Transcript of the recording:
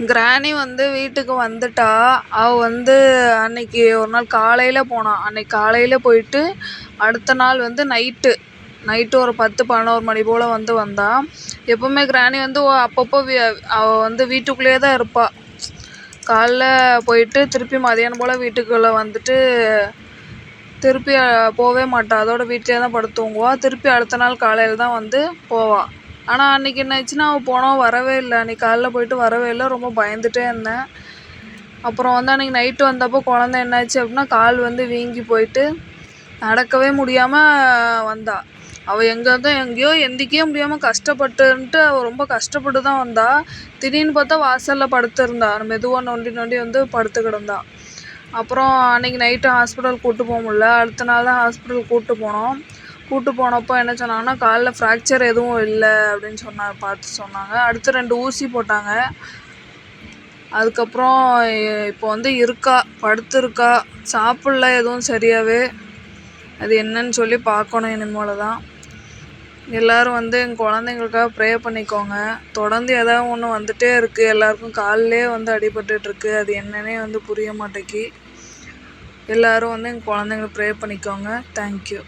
கிராணி வந்து வீட்டுக்கு வந்துட்டா. அவள் வந்து அன்னைக்கு ஒரு நாள் காலையில் போனாள் அன்னைக்கு காலையில் போயிட்டு அடுத்த நாள் வந்து நைட்டு. நைட்டு ஒரு பத்து பதினோரு மணி போல் வந்து வந்தா. எப்போவுமே கிராணி வந்து ஓ அப்பப்போ அவள் வந்து வீட்டுக்குள்ளேயே தான் இருப்பாள் காலைல போயிட்டு திருப்பி மதியானம் போல் வீட்டுக்குள்ளே வந்துட்டு திருப்பி போகவே மாட்டாள் அதோட வீட்டிலே தான் படுத்து தூங்குவாள் திருப்பி அடுத்த நாள் காலையில் தான் வந்து போவாள் ஆனால் அன்றைக்கி என்ன ஆயிடுச்சுன்னா அவள் போனவ வரவே இல்லை. அன்றைக்கி காலைல போயிட்டு வரவே இல்லை. ரொம்ப பயந்துகிட்டே இருந்தேன். அப்புறம் வந்து அன்றைக்கி நைட்டு வந்தப்போ குழந்த என்னாச்சு அப்படின்னா கால் வந்து வீங்கி போயிட்டு நடக்கவே முடியாமல் வந்தா. அவள் எங்கேருந்தோ எங்கேயோ எந்திக்கவே முடியாமல் கஷ்டப்பட்டுன்ட்டு அவள் ரொம்ப கஷ்டப்பட்டு தான் வந்தா. திடீர்னு பார்த்தா வாசலில் படுத்திருந்தா. மெதுவாக நொண்டி நொண்டி வந்து படுத்து கிடந்தா. அப்புறம் அன்றைக்கி நைட்டு ஹாஸ்பிட்டல் கூப்பிட்டு போக முடில அடுத்த நாள் தான் ஹாஸ்பிட்டல் கூப்பிட்டு போனோம். கூட்டு போனப்போ என்ன சொன்னாங்கன்னா காலில் ஃப்ராக்சர் எதுவும் இல்லை அப்படின்னு சொன்னாங்க பார்த்து சொன்னாங்க. அடுத்து ரெண்டு ஊசி போட்டாங்க. அதுக்கப்புறம் இப்போ வந்து இருக்கா படுத்துருக்கா சாப்பிடல எதுவும் சரியாகவே அது என்னன்னு சொல்லி பார்க்கணும் இனிமேல தான். எல்லோரும் வந்து எங்கள் குழந்தைங்களுக்காக ப்ரே பண்ணிக்கோங்க. தொடர்ந்து ஏதாவது ஒன்று வந்துகிட்டே இருக்குது எல்லாருக்கும் காலிலே வந்து அடிபட்டுட்ருக்கு அது என்னன்னே வந்து புரிய மாட்டேங்கி. எல்லோரும் வந்து எங்கள் குழந்தைங்கள ப்ரே பண்ணிக்கோங்க. தேங்க்யூ